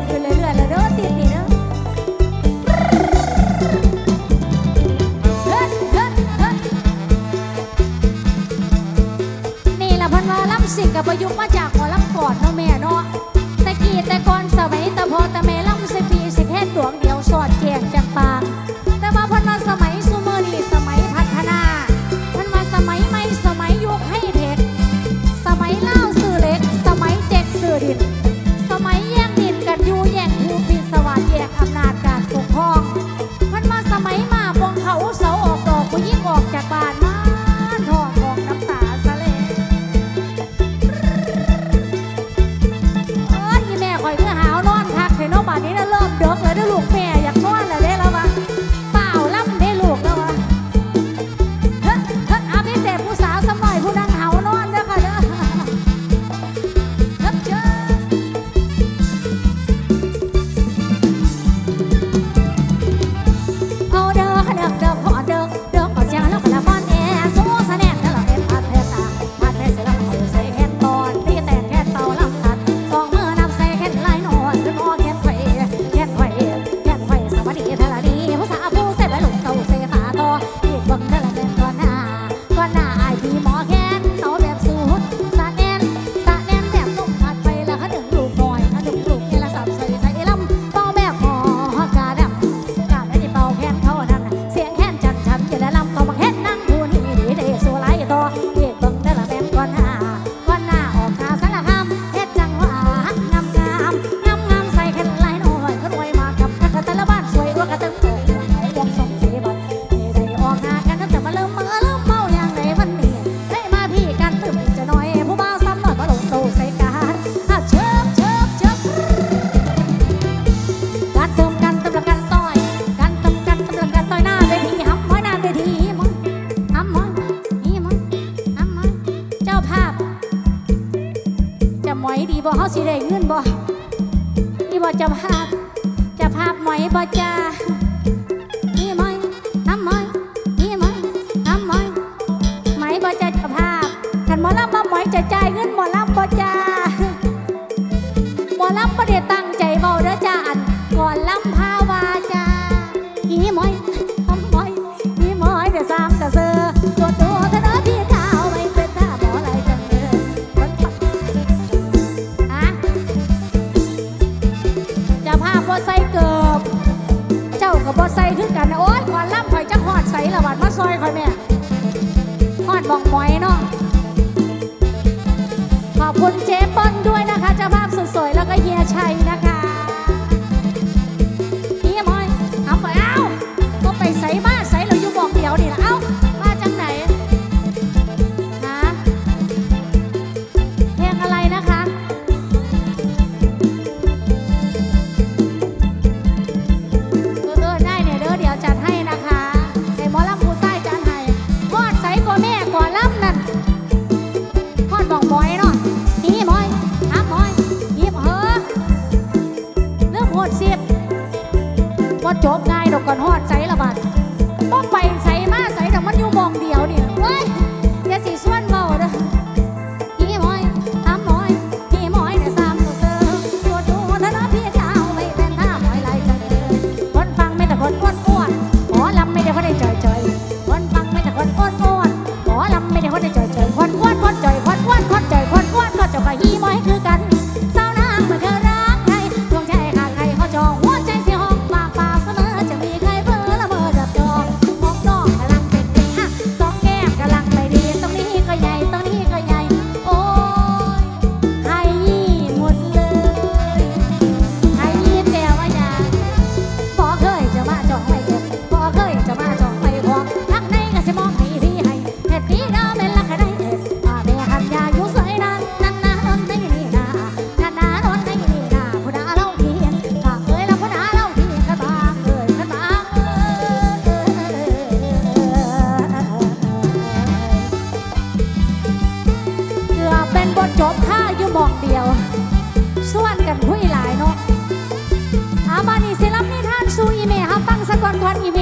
มนี่แล้ละพันว่าลำสิงกับประยุกมาจากหอลำกอดเนาะแม่เนาะแต่กี่แต่ก่อน บ่อีบ่จะภาพจะภาพไหมบ่จ้า คือกันโอ๊ยก่อนล่ำข่อยจะหอดใส่ละบานมาซอยค่อยแม่หอดบองมอยเนาะขอบคุณเจ๊ป ฮอดสิบบ่จบง่ายดอกก่อนฮอดใจละบาด บอกเดียว ส่วนกันคุยหลายเนาะอาบานีสิลับนิทานสู่อีเมฮะฟังสะก่นทอนอีเม